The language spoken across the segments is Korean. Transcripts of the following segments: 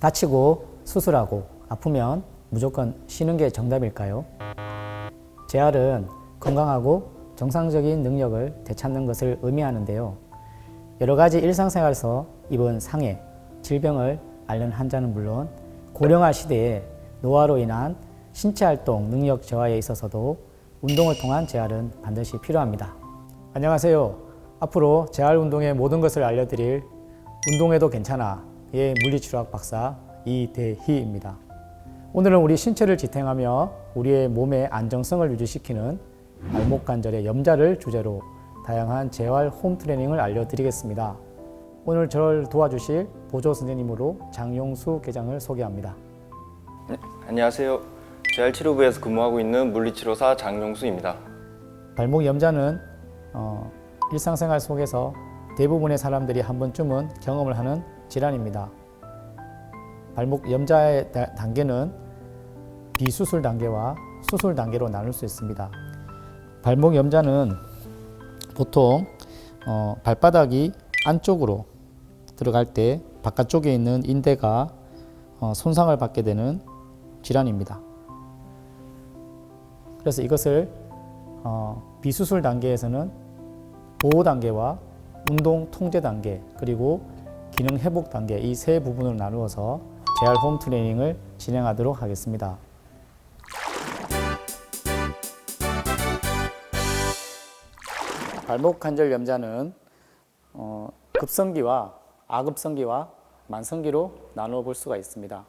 다치고 수술하고 아프면 무조건 쉬는 게 정답일까요? 재활은 건강하고 정상적인 능력을 되찾는 것을 의미하는데요. 여러 가지 일상생활에서 입은 상해, 질병을 앓는 환자는 물론 고령화 시대에 노화로 인한 신체 활동 능력 저하에 있어서도 운동을 통한 재활은 반드시 필요합니다. 안녕하세요. 앞으로 재활 운동의 모든 것을 알려드릴 운동해도 괜찮아 의 물리치료학 박사 이대희입니다. 오늘은 우리 신체를 지탱하며 우리의 몸의 안정성을 유지시키는 발목 관절의 염자를 주제로 다양한 재활 홈 트레이닝을 알려드리겠습니다. 오늘 저를 도와주실 보조 선생님으로 장용수 계장을 소개합니다. 네, 안녕하세요. 재활치료부에서 근무하고 있는 물리치료사 장용수입니다. 발목 염자는 어, 일상생활 속에서 대부분의 사람들이 한 번쯤은 경험을 하는 질환입니다. 발목 염자의 다- 단계는 비수술 단계와 수술 단계로 나눌 수 있습니다. 발목 염자는 보통 어, 발바닥이 안쪽으로 들어갈 때 바깥쪽에 있는 인대가 어, 손상을 받게 되는 질환입니다. 그래서 이것을 어, 비수술 단계에서는 보호 단계와 운동 통제 단계 그리고 기능 회복 단계 이 세 부분으로 나누어서 재활 홈 트레이닝을 진행하도록 하겠습니다. 발목 관절 염자는 어, 급성기와 아급성기와 만성기로 나누어 볼 수가 있습니다.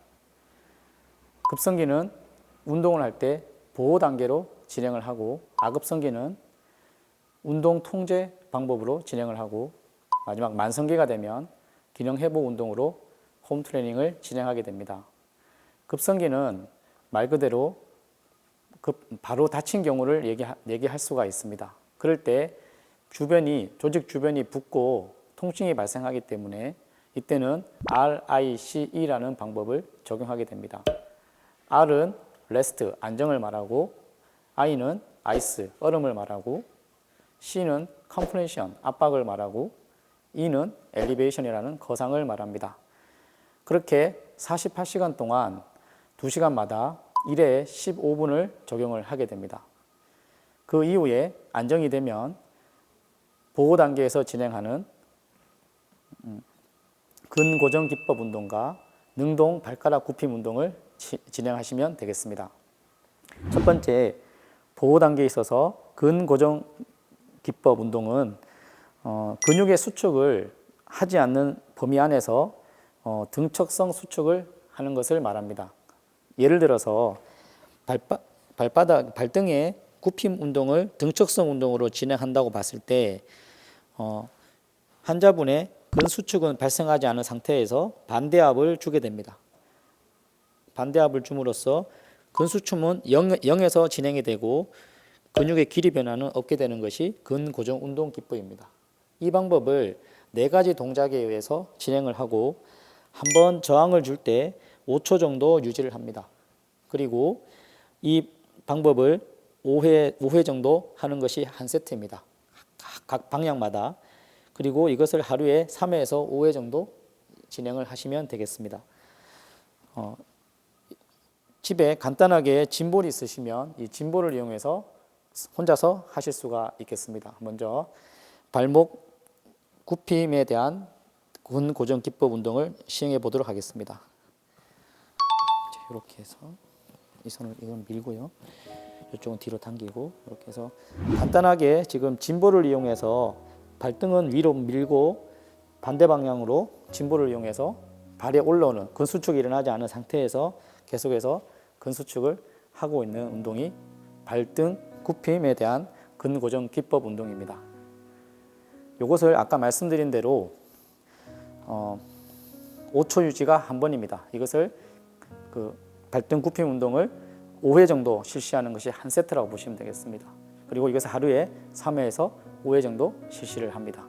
급성기는 운동을 할 때 보호 단계로 진행을 하고 아급성기는 운동 통제 방법으로 진행을 하고 마지막 만성기가 되면 기능 회복 운동으로 홈 트레이닝을 진행하게 됩니다. 급성기는 말 그대로 급, 바로 다친 경우를 얘기하, 얘기 할 수가 있습니다. 그럴 때 주변이 조직 주변이 붓고 통증이 발생하기 때문에 이때는 RICE라는 방법을 적용하게 됩니다. R은 레스트 안정을 말하고 I는 아이스 얼음을 말하고 C는 컴프레션 압박을 말하고 E는 엘리베이션이라는 거상을 말합니다. 그렇게 48시간 동안 2시간마다 1회 15분을 적용을 하게 됩니다. 그 이후에 안정이 되면 보호 단계에서 진행하는 음, 근고정 기법 운동과 능동 발가락 굽힘 운동을 치- 진행하시면 되겠습니다. 첫 번째 보호 단계에 있어서 근고정 기법 운동은 어, 근육의 수축을 하지 않는 범위 안에서 어, 등척성 수축을 하는 것을 말합니다. 예를 들어서 발바, 발바닥 발등의 굽힘 운동을 등척성 운동으로 진행한다고 봤을 때 어, 환자분의 근수축은 발생하지 않은 상태에서 반대압을 주게 됩니다. 반대압을 줌으로써 근수축은 0, 0에서 진행이 되고 근육의 길이 변화는 없게 되는 것이 근고정 운동 기법입니다. 이 방법을 네 가지 동작에 의해서 진행을 하고 한번 저항을 줄 때 5초 정도 유지를 합니다. 그리고 이 방법을 5회, 5회 정도 하는 것이 한 세트입니다. 각, 각 방향마다. 그리고 이것을 하루에 3회에서 5회 정도 진행을 하시면 되겠습니다. 어, 집에 간단하게 짐볼이 있으시면 이 짐볼을 이용해서 혼자서 하실 수가 있겠습니다. 먼저 발목 굽힘에 대한 근 고정 기법 운동을 시행해 보도록 하겠습니다. 이렇게 해서 이 손을 이건 밀고요. 이쪽은 뒤로 당기고 이렇게 해서 간단하게 지금 짐볼을 이용해서 발등은 위로 밀고 반대 방향으로 짐볼을 이용해서 발에 올라오는 근수축이 일어나지 않은 상태에서 계속해서 근수축을 하고 있는 운동이 발등 굽힘에 대한 근고정 기법 운동입니다. 이것을 아까 말씀드린 대로 어, 5초 유지가 한 번입니다. 이것을 그 발등 굽힘 운동을 5회 정도 실시하는 것이 한 세트라고 보시면 되겠습니다. 그리고 이것을 하루에 3회에서 5회 정도 실시를 합니다.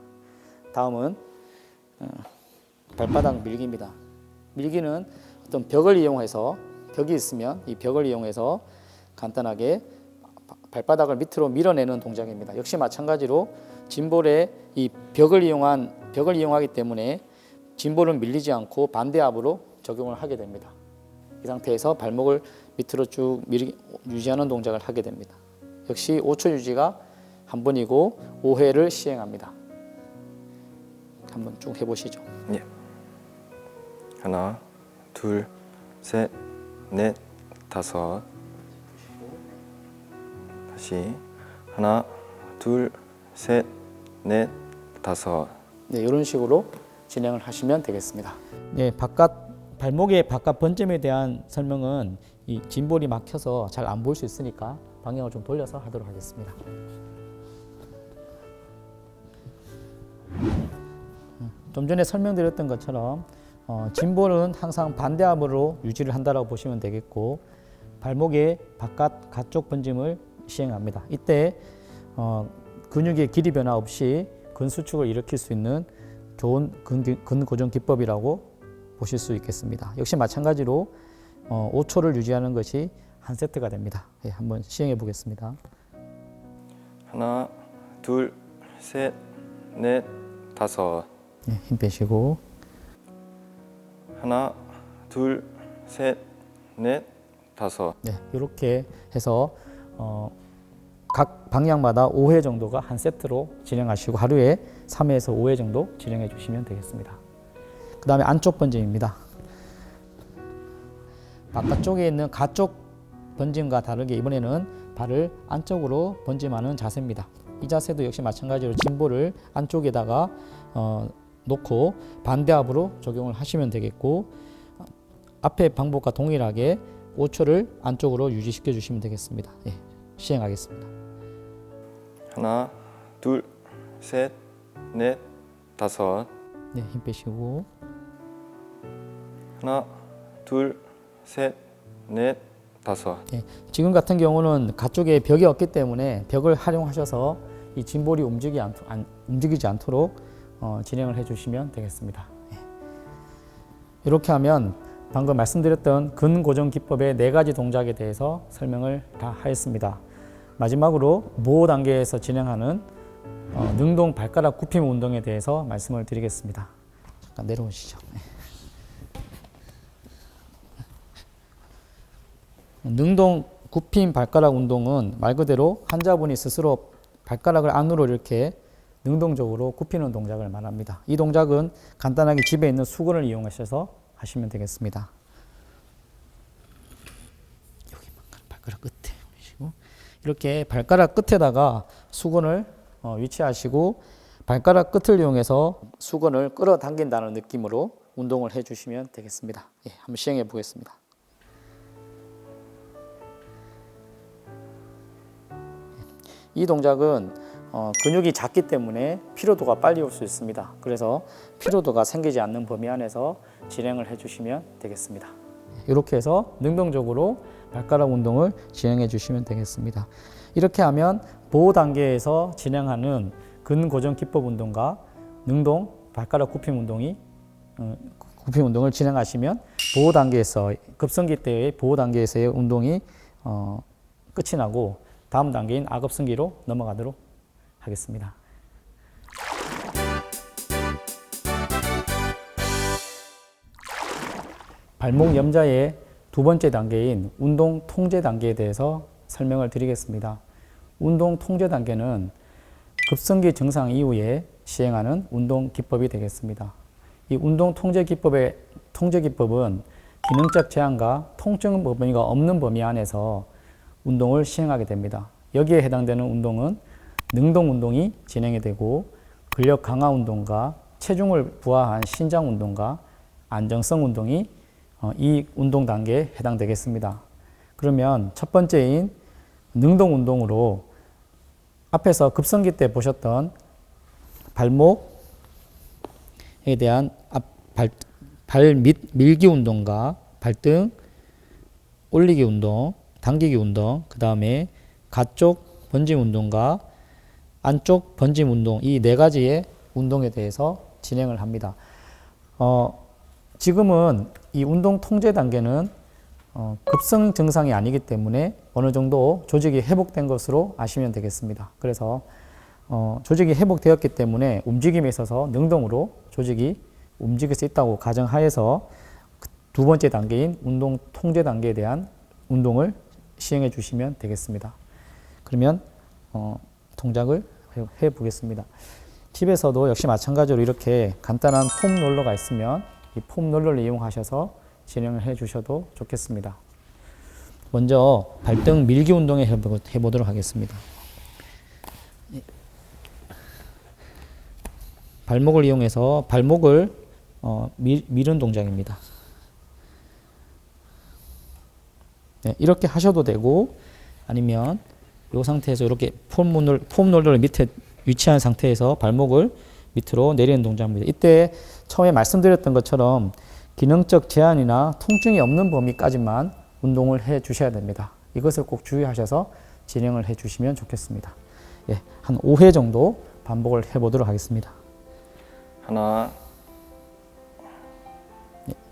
다음은 어, 발바닥 밀기입니다. 밀기는 어떤 벽을 이용해서 벽이 있으면 이 벽을 이용해서 간단하게 바- 발바닥을 밑으로 밀어내는 동작입니다. 역시 마찬가지로 짐볼의 이 벽을 이용한 벽을 이용하기 때문에 짐볼은 밀리지 않고 반대 압으로 적용을 하게 됩니다. 이 상태에서 발목을 밑으로 쭉 밀- 유지하는 동작을 하게 됩니다. 역시 5초 유지가 한 번이고 5회를 시행합니다. 한번 쭉 해보시죠. 예. 하나, 둘, 셋, 넷, 다섯. 다시 하나, 둘, 셋, 넷, 다섯. 네, 이런 식으로 진행을 하시면 되겠습니다. 네, 바깥 발목의 바깥 번점에 대한 설명은 이 짐볼이 막혀서 잘 안 보일 수 있으니까 방향을 좀 돌려서 하도록 하겠습니다. 음, 좀 전에 설명드렸던 것처럼 어, 짐볼은 항상 반대압으로 유지를 한다고 보시면 되겠고 발목의 바깥 가쪽 번짐을 시행합니다. 이때 어, 근육의 길이 변화 없이 근수축을 일으킬 수 있는 좋은 근, 근고정 기법이라고 보실 수 있겠습니다. 역시 마찬가지로 어, 5초를 유지하는 것이 한 세트가 됩니다. 예, 한번 시행해 보겠습니다. 하나, 둘, 셋, 넷, 다섯. 예, 힘 빼시고 하나, 둘, 셋, 넷, 다섯. 네, 이렇게 해서 어, 각 방향마다 5회 정도가 한 세트로 진행하시고 하루에 3회에서 5회 정도 진행해 주시면 되겠습니다. 그 다음에 안쪽 번짐입니다. 바깥쪽에 있는 가쪽 번짐과 다르게 이번에는 발을 안쪽으로 번짐하는 자세입니다. 이 자세도 역시 마찬가지로 짐볼을 안쪽에다가 어, 놓고 반대압으로 적용을 하시면 되겠고 어, 앞의 방법과 동일하게 5초를 안쪽으로 유지시켜 주시면 되겠습니다. 예, 시행하겠습니다. 하나, 둘, 셋, 넷, 다섯. 네, 힘 빼시고 하나, 둘, 셋, 넷, 다섯. 예, 지금 같은 경우는 가쪽에 벽이 없기 때문에 벽을 활용하셔서 이 짐볼이 움직이 않, 안, 움직이지 않도록 어, 진행을 해주시면 되겠습니다. 예. 이렇게 하면 방금 말씀드렸던 근고정 기법의 네 가지 동작에 대해서 설명을 다 하였습니다. 마지막으로 모호 단계에서 진행하는 어, 능동 발가락 굽힘 운동에 대해서 말씀을 드리겠습니다. 잠깐 내려오시죠. 네. 능동 굽힘 발가락 운동은 말 그대로 환자분이 스스로 발가락을 안으로 이렇게 능동적으로 굽히는 동작을 말합니다. 이 동작은 간단하게 집에 있는 수건을 이용하셔서 하시면 되겠습니다. 여기 발가락 올리시고 이렇게 발가락 끝에다가 수건을 어, 위치하시고 발가락 끝을 이용해서 수건을 끌어당긴다는 느낌으로 운동을 해주시면 되겠습니다. 예, 한번 시행해 보겠습니다. 이 동작은 어, 근육이 작기 때문에 피로도가 빨리 올 수 있습니다. 그래서 피로도가 생기지 않는 범위 안에서 진행을 해주시면 되겠습니다. 이렇게 해서 능동적으로 발가락 운동을 진행해 주시면 되겠습니다. 이렇게 하면 보호 단계에서 진행하는 근고정 기법 운동과 능동 발가락 굽힘 운동이 어, 굽힘 운동을 진행하시면 보호 단계에서 급성기 때의 보호 단계에서의 운동이 어, 끝이 나고 다음 단계인 악업성기로 넘어가도록 하겠습니다. 발목 염자의 두 번째 단계인 운동 통제 단계에 대해서 설명을 드리겠습니다. 운동 통제 단계는 급성기 증상 이후에 시행하는 운동 기법이 되겠습니다. 이 운동 통제 기법의 통제 기법은 기능적 제한과 통증 범위가 없는 범위 안에서 운동을 시행하게 됩니다. 여기에 해당되는 운동은 능동 운동이 진행이 되고 근력 강화 운동과 체중을 부하한 신장 운동과 안정성 운동이 어, 이 운동 단계에 해당되겠습니다. 그러면 첫 번째인 능동 운동으로 앞에서 급성기 때 보셨던 발목에 대한 앞, 발, 발밑 밀기 운동과 발등 올리기 운동, 당기기 운동, 그 다음에 가쪽 번짐 운동과 안쪽 번짐 운동 이 네 가지의 운동에 대해서 진행을 합니다. 어, 지금은 이 운동 통제 단계는 어, 급성 증상이 아니기 때문에 어느 정도 조직이 회복된 것으로 아시면 되겠습니다. 그래서 어, 조직이 회복되었기 때문에 움직임에 있어서 능동으로 조직이 움직일 수 있다고 가정하에서 그- 두 번째 단계인 운동 통제 단계에 대한 운동을 시행해 주시면 되겠습니다. 그러면 어, 동작을 해- 해 보겠습니다. 집에서도 역시 마찬가지로 이렇게 간단한 폼 롤러가 있으면 이 폼 롤러를 이용하셔서 진행을 해 주셔도 좋겠습니다. 먼저 발등 밀기 운동에 해보, 해보도록 하겠습니다. 발목을 이용해서 발목을 어, 밀, 미는 동작입니다. 네, 이렇게 하셔도 되고 아니면 이 상태에서 이렇게 폼 롤러, 폼 롤러를 밑에 위치한 상태에서 발목을 밑으로 내리는 동작입니다. 이때 처음에 말씀드렸던 것처럼 기능적 제한이나 통증이 없는 범위까지만 운동을 해 주셔야 됩니다. 이것을 꼭 주의하셔서 진행을 해 주시면 좋겠습니다. 예, 한 5회 정도 반복을 해 보도록 하겠습니다. 하나,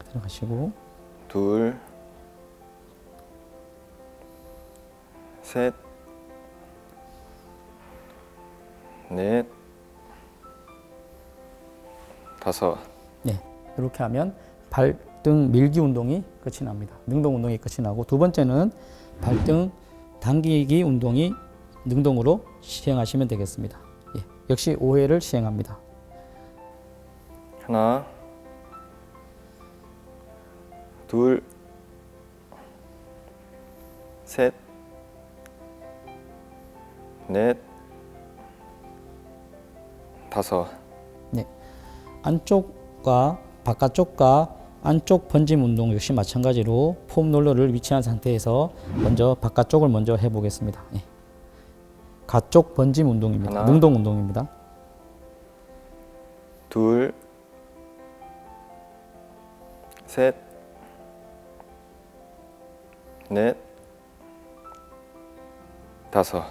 들어가시고 둘, 셋, 넷, 다섯. 네, 이렇게 하면 발등 밀기 운동이 끝이 납니다. 능동 운동이 끝이 나고 두 번째는 발등 당기기 운동이 능동으로 시행하시면 되겠습니다. 예, 역시 5회를 시행합니다. 하나, 둘, 셋, 넷, 다섯. 안쪽과 바깥쪽과 안쪽 번짐 운동 역시 마찬가지로 폼 롤러를 위치한 상태에서 먼저 바깥쪽을 먼저 해보겠습니다. 예. 가쪽 번짐 운동입니다. 하나. 능동 운동입니다. 둘, 셋, 넷, 다섯.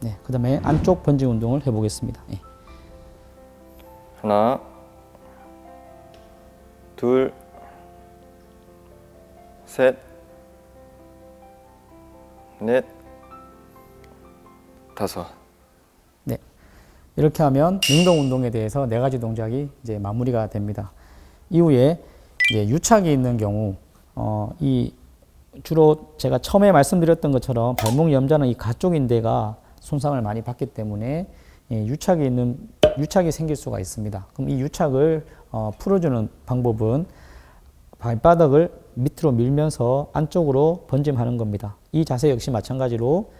네, 그 다음에 안쪽 번짐 운동을 해보겠습니다. 예. 하나, 둘, 셋, 넷, 다섯. 네. 이렇게 하면 능동 운동에 대해서 네 가지 동작이 이제 마무리가 됩니다. 이후에 이제 유착이 있는 경우, 어, 이 주로 제가 처음에 말씀드렸던 것처럼 발목 염자는 이 가쪽 인대가 손상을 많이 받기 때문에 예, 유착이 있는 유착이 생길 수가 있습니다. 그럼 이 유착을 어, 풀어주는 방법은 발바닥을 밑으로 밀면서 안쪽으로 번짐하는 겁니다. 이 자세 역시 마찬가지로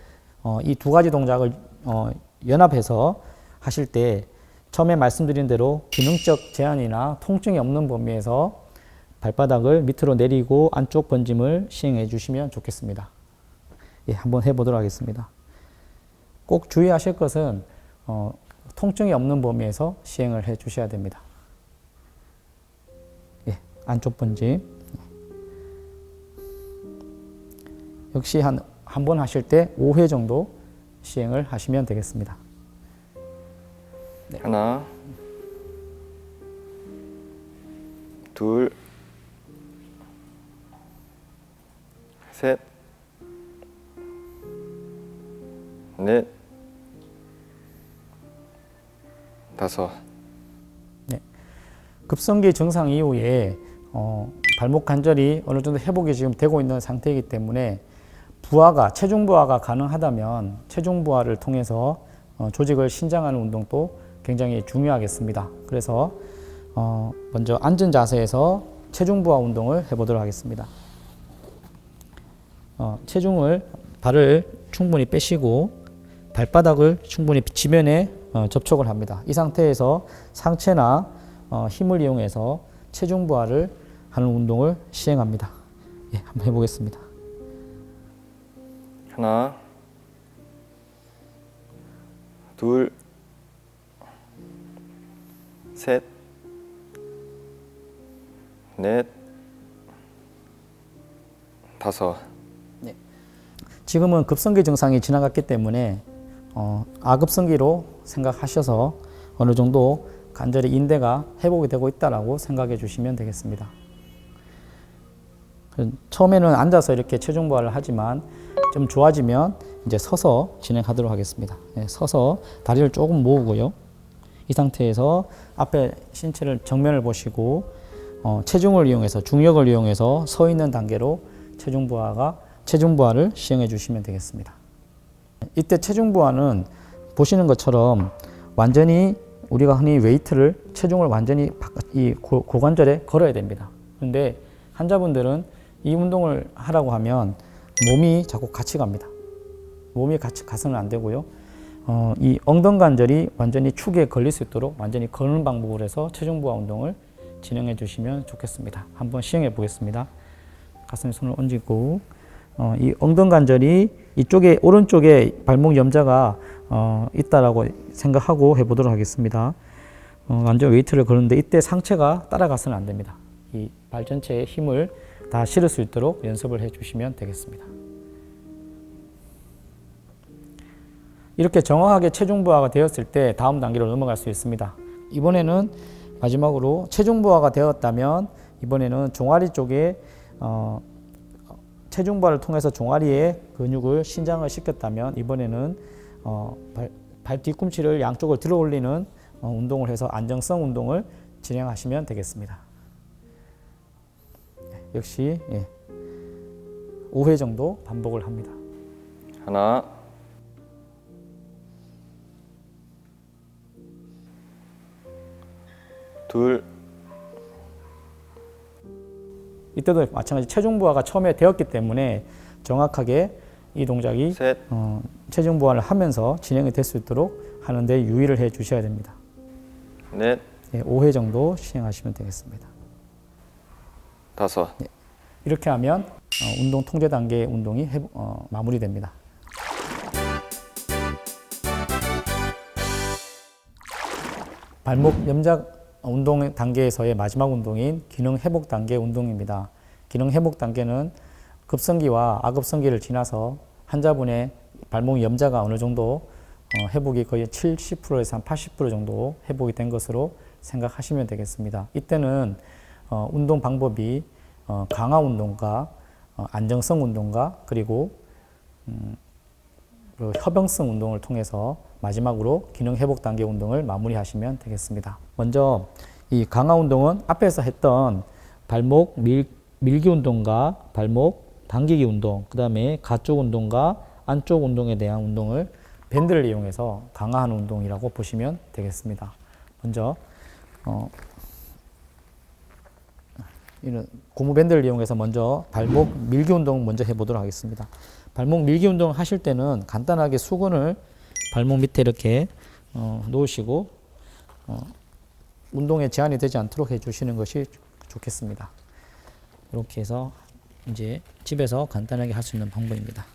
어, 이 두 가지 동작을 어, 연합해서 하실 때 처음에 말씀드린 대로 기능적 제한이나 통증이 없는 범위에서 발바닥을 밑으로 내리고 안쪽 번짐을 시행해 주시면 좋겠습니다. 예, 한번 해보도록 하겠습니다. 꼭 주의하실 것은 어, 통증이 없는 범위에서 시행을 해 주셔야 됩니다. 예, 안쪽 번짐. 역시 한 한 번 하실 때 5회 정도 시행을 하시면 되겠습니다. 하나, 둘, 셋, 넷, 다섯. 급성기 증상 이후에 어, 발목 관절이 어느 정도 회복이 지금 되고 있는 상태이기 때문에 부하가 체중 부하가 가능하다면 체중 부하를 통해서 어, 조직을 신장하는 운동도 굉장히 중요하겠습니다. 그래서 어, 먼저 앉은 자세에서 체중 부하 운동을 해보도록 하겠습니다. 어, 체중을 발을 충분히 빼시고 발바닥을 충분히 지면에 어, 접촉을 합니다. 이 상태에서 상체나 어, 힘을 이용해서 체중 부하를 하는 운동을 시행합니다. 예, 한번 해보겠습니다. 하나, 둘, 셋, 넷, 다섯. 지금은 급성기 증상이 지나갔기 때문에 어, 아급성기로 생각하셔서 어느 정도 관절의 인대가 회복이 되고 있다라고 생각해 주시면 되겠습니다. 그 처음에는 앉아서 이렇게 체중 부하를 하지만 좀 좋아지면 이제 서서 진행하도록 하겠습니다. 네, 서서 다리를 조금 모으고요. 이 상태에서 앞에 신체를 정면을 보시고 어, 체중을 이용해서 중력을 이용해서 서 있는 단계로 체중 부하가 체중 부하를 시행해 주시면 되겠습니다. 이때 체중 부하는 보시는 것처럼 완전히 우리가 흔히 웨이트를 체중을 완전히 이 고, 고관절에 걸어야 됩니다. 그런데 환자분들은 이 운동을 하라고 하면 몸이 자꾸 같이 갑니다. 몸이 같이 가서는 안 되고요. 어, 이 엉덩 관절이 완전히 축에 걸릴 수 있도록 완전히 거는 방법으로 해서 체중 부하 운동을 진행해 주시면 좋겠습니다. 한번 시행해 보겠습니다. 가슴에 손을 얹고 어, 이 엉덩관절이 이쪽에 오른쪽에 발목 염자가 어, 있다라고 생각하고 해보도록 하겠습니다. 어, 완전 웨이트를 거는데 이때 상체가 따라가서는 안 됩니다. 이 발 전체에 힘을 다 실을 수 있도록 연습을 해주시면 되겠습니다. 이렇게 정확하게 체중 부하가 되었을 때 다음 단계로 넘어갈 수 있습니다. 이번에는 마지막으로 체중 부하가 되었다면 이번에는 종아리 쪽에 어, 체중 부하를 통해서 종아리에 근육을 신장을 시켰다면 이번에는 어, 발, 발 뒤꿈치를 양쪽을 들어 올리는 어, 운동을 해서 안정성 운동을 진행하시면 되겠습니다. 네, 역시 예, 5회 정도 반복을 합니다. 하나, 둘, 이때도 마찬가지 체중 부하가 처음에 되었기 때문에 정확하게 이 동작이 셋, 어, 체중 부하를 하면서 진행이 될 수 있도록 하는데 유의를 해 주셔야 됩니다. 넷, 예, 5회 정도 시행하시면 되겠습니다. 다섯. 이렇게 하면 어, 운동 통제 단계 운동이 해, 어, 마무리됩니다. 발목 염작 운동 단계에서의 마지막 운동인 기능 회복 단계 운동입니다. 기능 회복 단계는 급성기와 아급성기를 지나서 환자분의 발목 염자가 어느 정도 어, 회복이 거의 70%에서 한 80% 정도 회복이 된 것으로 생각하시면 되겠습니다. 이때는 어, 운동 방법이 어, 강화 운동과 어, 안정성 운동과 그리고 음, 그 협영성 운동을 통해서 마지막으로 기능 회복 단계 운동을 마무리하시면 되겠습니다. 먼저 이 강화 운동은 앞에서 했던 발목 밀, 밀기 운동과 발목 당기기 운동, 그 다음에 가쪽 운동과 안쪽 운동에 대한 운동을 밴드를 이용해서 강화하는 운동이라고 보시면 되겠습니다. 먼저 어, 이런 고무 밴드를 이용해서 먼저 발목 밀기 운동 먼저 해보도록 하겠습니다. 발목 밀기 운동 하실 때는 간단하게 수건을 발목 밑에 이렇게 어, 놓으시고 어, 운동에 제한이 되지 않도록 해주시는 것이 좋겠습니다. 이렇게 해서 이제 집에서 간단하게 할 수 있는 방법입니다.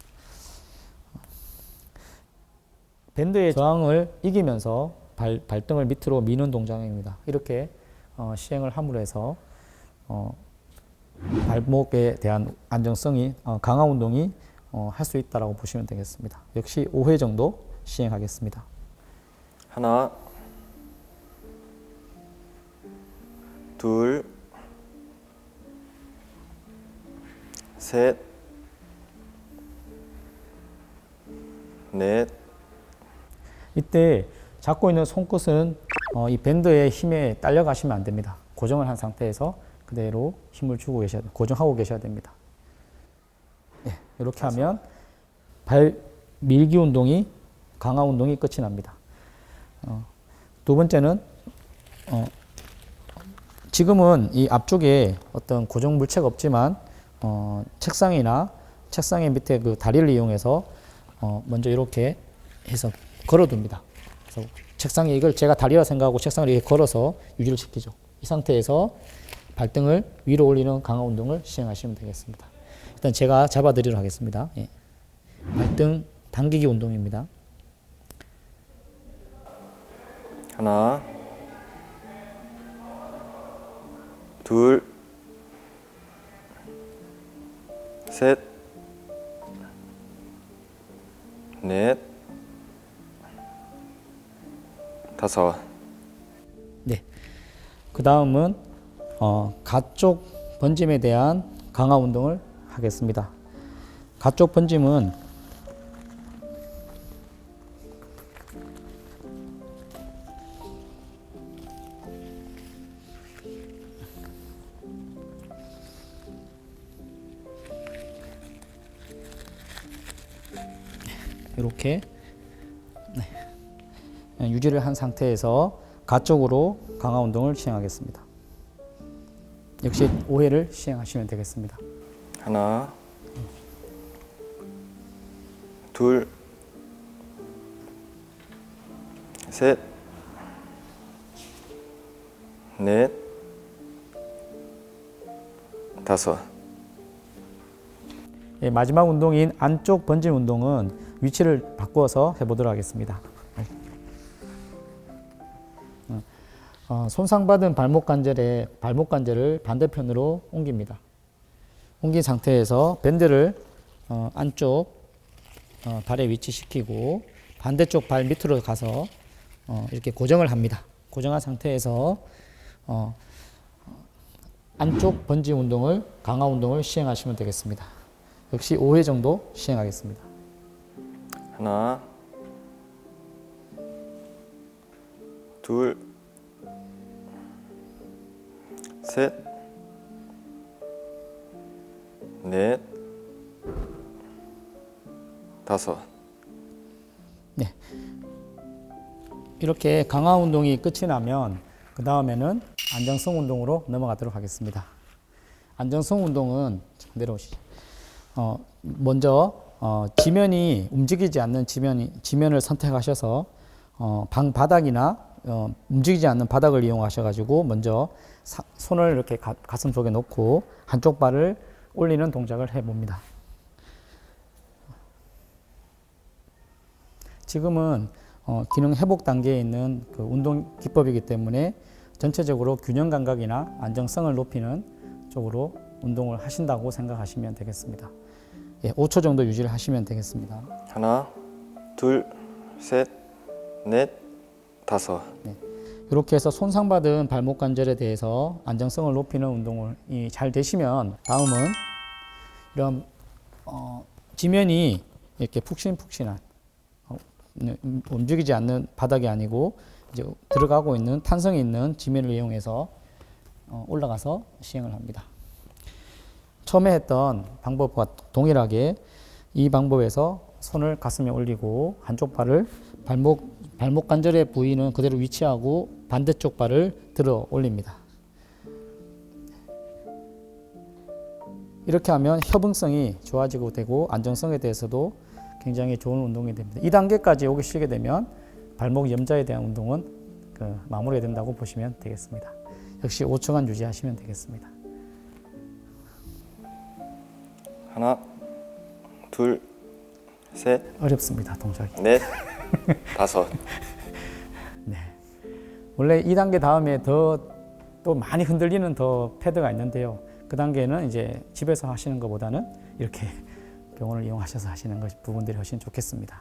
밴드의 저항을 이기면서 발, 발등을 밑으로 미는 동작입니다. 이렇게 어, 시행을 함으로 해서 어, 발목에 대한 안정성이 어, 강화 운동이 어, 할 수 있다라고 보시면 되겠습니다. 역시 5회 정도 시행하겠습니다. 하나, 둘, 셋, 넷, 이때 잡고 있는 손끝은 어, 이 밴드의 힘에 딸려가시면 안 됩니다. 고정을 한 상태에서 그대로 힘을 주고 계셔야 고정하고 계셔야 됩니다. 예, 이렇게 하면 발 밀기 운동이 강화 운동이 끝이 납니다. 어, 두 번째는 어, 지금은 이 앞쪽에 어떤 고정 물체가 없지만 어, 책상이나 책상의 밑에 그 다리를 이용해서 어, 먼저 이렇게 해서 걸어둡니다. 그래서 책상에 이걸 제가 다리라 생각하고 책상을 이렇게 걸어서 유지를 시키죠. 이 상태에서 발등을 위로 올리는 강화 운동을 시행하시면 되겠습니다. 일단 제가 잡아드리도록 하겠습니다. 예. 발등 당기기 운동입니다. 하나, 둘, 셋, 넷, 다섯. 네. 그 다음은 어, 가쪽 번짐에 대한 강화 운동을 하겠습니다. 가쪽 번짐은 이렇게 네, 유지를 한 상태에서 가쪽으로 강화 운동을 시행하겠습니다. 역시 5회를 시행하시면 되겠습니다. 하나, 둘, 셋, 넷, 다섯. 예, 마지막 운동인 안쪽 번짐 운동은 위치를 바꾸어서 해보도록 하겠습니다. 어, 손상받은 발목 관절에 발목 관절을 반대편으로 옮깁니다. 옮긴 상태에서 밴드를 어, 안쪽 어, 발에 위치시키고 반대쪽 발 밑으로 가서 어, 이렇게 고정을 합니다. 고정한 상태에서 어, 안쪽 번지 운동을 강화 운동을 시행하시면 되겠습니다. 역시 5회 정도 시행하겠습니다. 하나, 둘, 셋, 넷, 다섯. 이렇게 강화 운동이 끝이 나면 그 다음에는 안정성 운동으로 넘어가도록 하겠습니다. 안정성 운동은 내려오시죠. 어, 먼저 어, 지면이 움직이지 않는 지면이 지면을 선택하셔서 어, 방 바닥이나 어, 움직이지 않는 바닥을 이용하셔가지고 먼저 사- 손을 이렇게 가, 가슴 속에 놓고 한쪽 발을 올리는 동작을 해봅니다. 지금은 어, 기능 회복 단계에 있는 그 운동 기법이기 때문에 전체적으로 균형 감각이나 안정성을 높이는 쪽으로 운동을 하신다고 생각하시면 되겠습니다. 예, 5초 정도 유지를 하시면 되겠습니다. 하나, 둘, 셋, 넷, 다섯. 이렇게 해서 손상받은 발목 관절에 대해서 안정성을 높이는 운동을 이잘 되시면 다음은 이런 어, 지면이 이렇게 푹신푹신한 어, 음, 움직이지 않는 바닥이 아니고 이제 들어가고 있는 탄성이 있는 지면을 이용해서 어, 올라가서 시행을 합니다. 처음에 했던 방법과 동일하게 이 방법에서 손을 가슴에 올리고 한쪽 발을 발목 발목 관절의 부위는 그대로 위치하고 반대쪽 발을 들어 올립니다. 이렇게 하면 협응성이 좋아지고 되고 안정성에 대해서도 굉장히 좋은 운동이 됩니다. 이 단계까지 오시게 되면 발목 염자에 대한 운동은 그 마무리가 된다고 보시면 되겠습니다. 역시 5초간 유지하시면 되겠습니다. 하나, 둘, 셋, 어렵습니다, 동작이. 넷, 다섯. 원래 2단계 다음에 더 또 많이 흔들리는 더 패드가 있는데요. 그 단계는 이제 집에서 하시는 것보다는 이렇게 병원을 이용하셔서 하시는 것 부분들이 훨씬 좋겠습니다.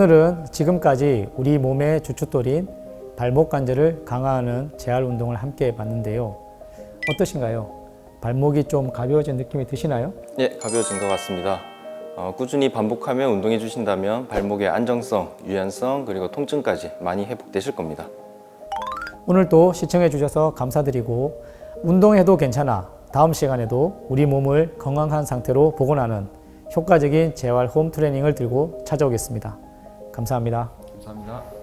오늘은 지금까지 우리 몸의 주춧돌인 발목 관절을 강화하는 재활 운동을 함께 봤는데요. 어떠신가요? 발목이 좀 가벼워진 느낌이 드시나요? 예, 가벼워진 것 같습니다. 어, 꾸준히 반복하며 운동해 주신다면 발목의 안정성, 유연성 그리고 통증까지 많이 회복되실 겁니다. 오늘도 시청해 주셔서 감사드리고 운동해도 괜찮아 다음 시간에도 우리 몸을 건강한 상태로 복원하는 효과적인 재활 홈 트레이닝을 들고 찾아오겠습니다. 감사합니다. 감사합니다.